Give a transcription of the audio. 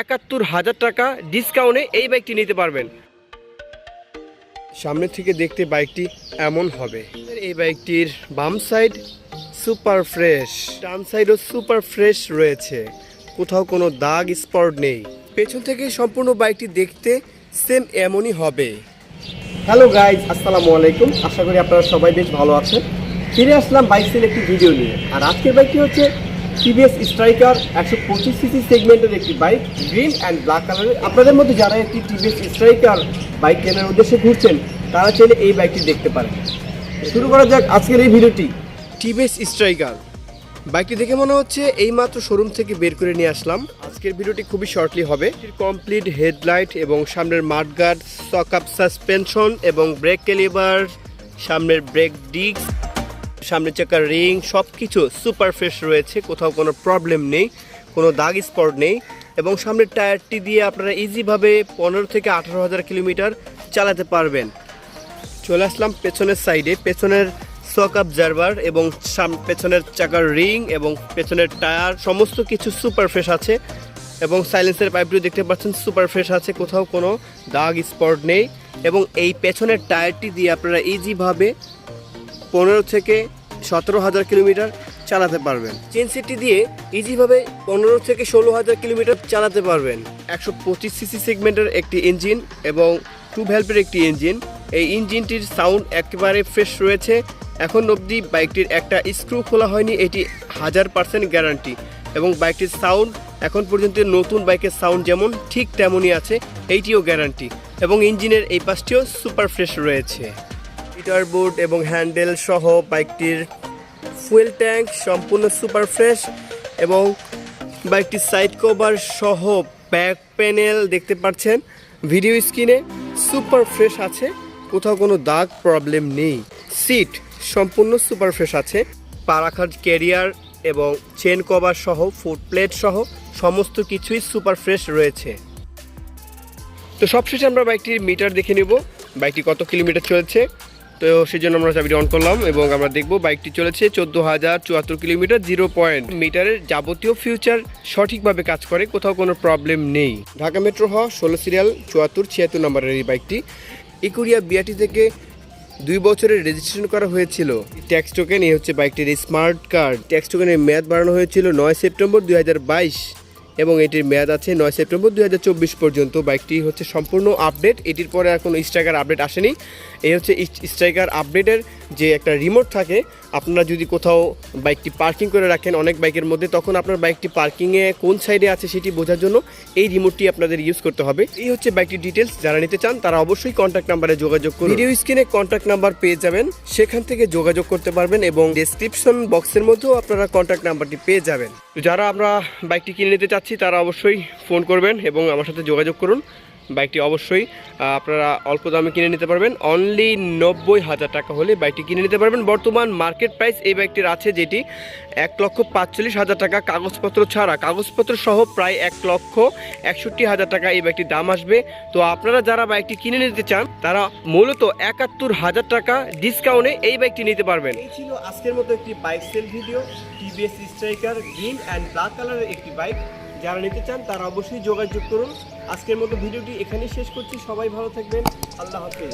একাত্তর হাজার টাকা ডিসকাউন্টে এই বাইকটি নিতে পারবেন। সামনে থেকে দেখতে বাইকটি এমন হবে। এই বাইকটির বাম সাইড সুপার ফ্রেশ ডান সাইডও সুপার ফ্রেশ রয়েছে। কোথাও কোনো দাগ স্পট নেই। পেছন থেকে সম্পূর্ণ বাইকটি দেখতে সেম এমনই হবে। হ্যালো গাইজ আসসালামু আলাইকুম। আশা করি আপনারা সবাই বেশ ভালো আছেন। ফিরে আসলাম বাইক সেল একটি ভিডিও নিয়ে। আর আজকের বাইকটি হচ্ছে টিভিএস স্ট্রাইকার একশো পঁচিশ সিসি সেগমেন্টের একটি বাইক গ্রিন অ্যান্ড ব্ল্যাক কালারের আপনাদের মধ্যে যারা একটি টিভিএস স্ট্রাইকার বাইক কেনার উদ্দেশ্যে ঘুরছেন, তারা চাইলে এই বাইকটি দেখতে পারেন। শুরু করা যাক আজকের এই ভিডিওটি। টিভিএস স্ট্রাইকার বাইকটি দেখে মনে হচ্ছে এইমাত্র শোরুম থেকে বের করে নিয়ে আসলাম। আজকের ভিডিওটি খুবই শর্টলি হবে। কমপ্লিট হেডলাইট এবং সামনের মাঠগার্ড সকাপ সাসপেনশন এবং ব্রেক ক্যালিবার সামনের ব্রেক ডিস্ক সামনের চাকার রিং সব কিছু সুপার ফ্রেশ রয়েছে, কোথাও কোনো প্রবলেম নেই, কোনো দাগ স্পট নেই। এবং সামনের টায়ারটি দিয়ে আপনারা ইজিভাবে পনেরো থেকে আঠারো হাজার কিলোমিটার চালাতে পারবেন। চলে আসলাম পেছনের সাইডে পেছনের সক অবজারভার এবং পেছনের চাকার রিং এবং পেছনের টায়ার, সমস্ত কিছু সুপার ফ্রেশ আছে। এবং সাইলেন্সের পাইপটিও দেখতে পাচ্ছেন, সুপার ফ্রেশ আছে, কোথাও কোনো দাগ স্পট নেই। এবং এই পেছনের টায়ারটি দিয়ে আপনারা ইজিভাবে পনেরো থেকে সতেরো হাজার কিলোমিটার চালাতে পারবেন। চেন সিটটি দিয়ে ইজিভাবে পনেরো থেকে ষোলো হাজার কিলোমিটার চালাতে পারবেন। একশো পঁচিশ সিসি সেগমেন্টের একটি ইঞ্জিন এবং টু ভ্যালভের একটি ইঞ্জিন এই ইঞ্জিনটির সাউন্ড একেবারে ফ্রেশ রয়েছে। এখন অবধি বাইকটির একটা স্ক্রু খোলা হয়নি এটি হাজার পার্সেন্ট গ্যারান্টি এবং বাইকটির সাউন্ড এখন পর্যন্ত নতুন বাইকের সাউন্ড যেমন ঠিক তেমনই আছে এইটিও গ্যারান্টি এবং ইঞ্জিনের এই পাশটিও সুপার ফ্রেশ রয়েছে। গিটার বোর্ড এবং হ্যান্ডেল সহ বাইকটির ফুয়েল ট্যাঙ্ক সম্পূর্ণ সুপার ফ্রেশ এবং বাইকটির সাইড কভার সহ ব্যাক প্যানেল দেখতে পাচ্ছেন। ভিডিও স্ক্রিনে সুপার ফ্রেশ আছে, কোথাও কোনো দাগ প্রবলেম নেই। সিট সম্পূর্ণ সুপার ফ্রেশ আছে, পা রাখার ক্যারিয়ার এবং চেন কভার সহ, ফুট প্লেট সহ সমস্ত কিছুই সুপার ফ্রেশ রয়েছে। তো সবশেষে আমরা বাইকটির মিটার দেখে নেব। বাইকটি কত কিলোমিটার চলেছে? তো সেই জন্য আমরা চাবিটি অন করলাম এবং আমরা দেখব বাইকটি চলেছে চোদ্দ হাজার চুয়াত্তর কিলোমিটার জিরো পয়েন্ট মিটারের যাবতীয় ফিউচার সঠিকভাবে কাজ করে, কোথাও কোনো প্রবলেম নেই। ঢাকা মেট্রো হ ষোলো সিরিয়াল চুয়াত্তর ছিয়াত্তর নম্বরের এই বাইকটি ইকুরিয়া বিআটি থেকে দুই বছরের রেজিস্ট্রেশন করা হয়েছিল। ট্যাক্স টোকেন এই হচ্ছে বাইকটির স্মার্ট কার্ড ট্যাক্স টোকেনের মেয়াদ বাড়ানো হয়েছিল নয় সেপ্টেম্বর দুই হাজার বাইশ। এবং এটির মেয়াদ আছে নয় সেপ্টেম্বর দুই হাজার চব্বিশ পর্যন্ত। বাইকটি হচ্ছে সম্পূর্ণ আপডেট। এটির পরে আর কোনো স্ট্রাইকার আপডেট আসেনি। এই হচ্ছে স্ট্রাইকার আপডেটের যে একটা রিমোট থাকে আপনারা যদি কোথাও বাইকটি পার্কিং করে রাখেন অনেক বাইকের মধ্যে তখন আপনার বাইকটি পার্কিংয়ে কোন সাইডে আছে সেটি বোঝার জন্য এই রিমোটটি আপনাদের ইউজ করতে হবে। এই হচ্ছে বাইকটির ডিটেলস যারা নিতে চান তারা অবশ্যই কন্ট্যাক্ট নাম্বারে যোগাযোগ করুন। ভিডিও স্ক্রিনে কন্ট্যাক্ট নাম্বার পেয়ে যাবেন। সেখান থেকে যোগাযোগ করতে পারবেন এবং ডেসক্রিপশন বক্সের মধ্যেও আপনারা কন্ট্যাক্ট নাম্বারটি পেয়ে যাবেন। যারা আমরা বাইকটি কিনে নিতে চাচ্ছি তারা অবশ্যই ফোন করবেন এবং আমার সাথে যোগাযোগ করুন। বাইকটি অবশ্যই আপনারা অল্প দামে কিনে নিতে পারবেন। অনলি নব্বই হাজার টাকা হলে বাইকটি কিনে নিতে পারবেন। বর্তমান মার্কেট প্রাইস এই বাইকটির আছে যেটি এক লক্ষ পাঁচচল্লিশ হাজার টাকা। কাগজপত্র ছাড়া, কাগজপত্র সহ প্রায় এক লক্ষ একষট্টি হাজার টাকা এই বাইকটির দাম আসবে। তো আপনারা যারা বাইকটি কিনে নিতে চান, তারা মূলত একাত্তর হাজার টাকা ডিসকাউন্টে এই বাইকটি নিতে পারবেন। এই ছিল আজকের মতো একটি bike sale video TVS Striker green and black কালারের একটি বাইক যারা নিতে চান, তারা অবশ্যই যোগাযোগ করুন। আজকের মতো ভিডিওটি এখানেই শেষ করছি। সবাই ভালো থাকবেন। আল্লাহ হাফিজ।